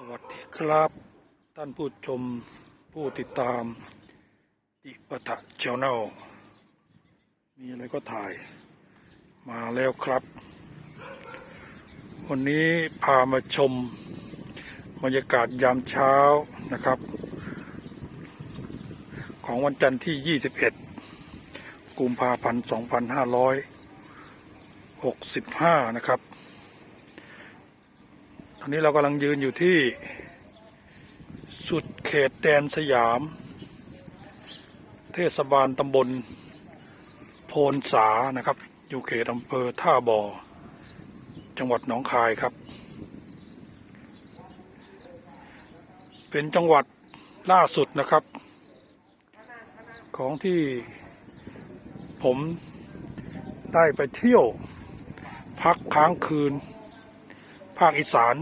สวัสดีครับท่านผู้ชมผู้ติดตามจิปะทะชแนลมีอะไรก็ถ่ายมาแล้วครับ วันนี้พามาชมบรรยากาศยามเช้านะครับ ของวันจันทร์ที่ 21 กุมภาพันธ์ 2565 นะครับ อนนี้เรากำลังยืนอยู่ที่สุดเขตแดนสยาม เทศบาลตำบล โพนสานะครับ อยู่เขตอำเภอท่าบ่อ จังหวัดหนองคายครับ เป็นจังหวัดล่าสุดนะครับ ของที่ผมได้ไปเที่ยวพักค้างคืน ภาคอีสาน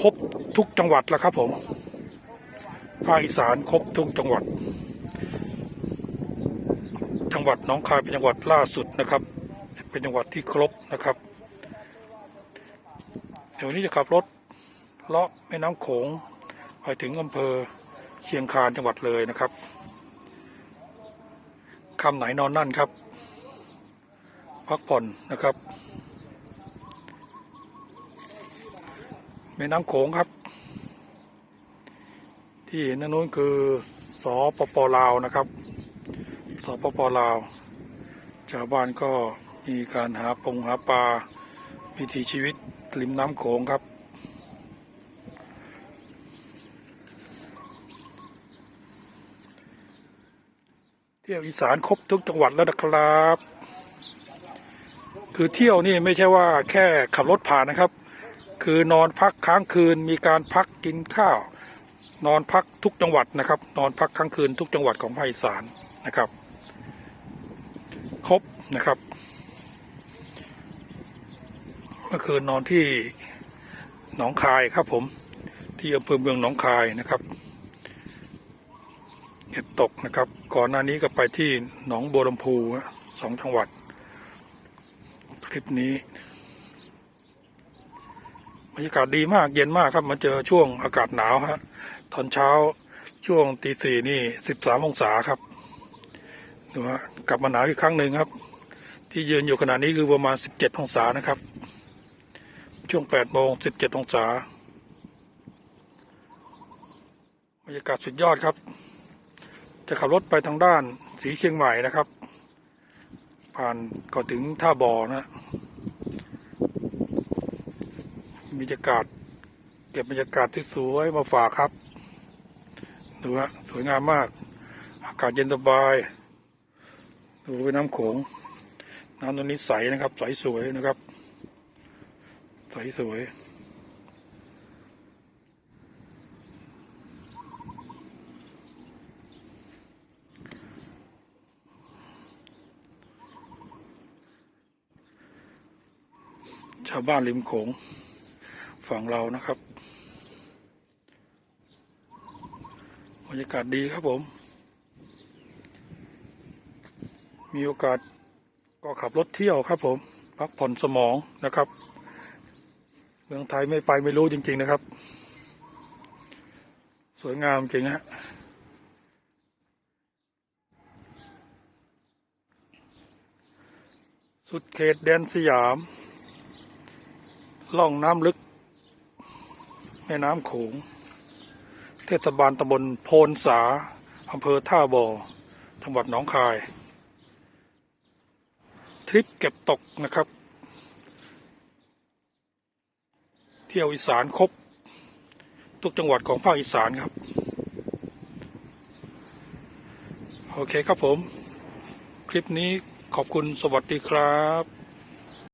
ครบทุกจังหวัดแล้วครับผม ภาคอีสานครบทุกจังหวัด จังหวัดหนองคายเป็นจังหวัดล่าสุดนะครับ เป็นจังหวัดที่ครบนะครับเดี๋ยววนนี้จะขับรถเลาะแม่น้ำโขงไปถึงอำเภอเชียงคานจังหวัดเลยนะครับคำไหนนอนนั่นครับ พักผ่อนนะครับ ม่น้ำโขงครับ ที่เห็นนั่นนู้นคือสปปลาวนะครับสปปลาวชาวบ้านก็มีการหาปงหาปลาวิถีชีวิตริมน้ำโขงครับ เที่ยวอีสานครบทุกจังหวัดแล้วนะครับ คือเที่ยวนี่ไม่ใช่ว่าแค่ขับรถผ่านนะครับ คือนอนพักค้างคืนมีการพักกินข้าว นอนพักทุกจังหวัดนะครับ นอนพักค้างคืนทุกจังหวัดของภาคอีสานนะครับ ครบนะครับเมื่อคืนนอนที่หนองคายครับผม ที่อำเภอเมืองหนองคายนะครับเก็บตกนะครับ ก่อนหน้านี้ก็ไปที่หนองบัวลำพูสองจังหวัด คลิปนี้ บรรยากาศดีมากเย็นมากครับ มาเจอช่วงอากาศหนาวฮะตอนเช้าช่วงตีสี่นี่สิบสามองศาครับดูฮะกลับมาหนาวอีกครั้งหนึ่งครับ ที่ยืนอยู่ขณะนี้คือประมาณสิบเจ็ดองศานะครับ ช่วงแปดโมงสิบเจ็ดองศาบรรยากาศสุดยอดครับ จะขับรถไปทางด้านสีเชียงใหม่นะครับ ผ่านก่อนถึงท่าบ่อนะ บรรยากาศ เก็บบรรยากาศที่สวยมาฝากครับ ดูฮะสวยงามมาก อากาศเย็นสบาย ดูไปน้ำโขง น้ำตรงนี้ใสนะครับ ใสสวยนะครับ ใสสวยชาวบ้านริมโขง ฝั่งเรานะครับบรรยากาศดีครับผม มีโอกาสก็ขับรถเที่ยวครับ ผมพักผ่อนสมองนะครับ เมืองไทยไม่ไปไม่รู้จริง ๆนะครับ สวยงามจริงฮะสุดเขตแดนสยาม ล่องน้ำลึก แม่น้ำโขง เทศบาลตำบลโพนสาอำเภอท่าบ่อ จังหวัดหนองคาย ทริปเก็บตกนะครับ เที่ยวอีสานครบ ทุกจังหวัดของภาคอีสานครับ โอเคครับผม คลิปนี้ขอบคุณสวัสดีครับ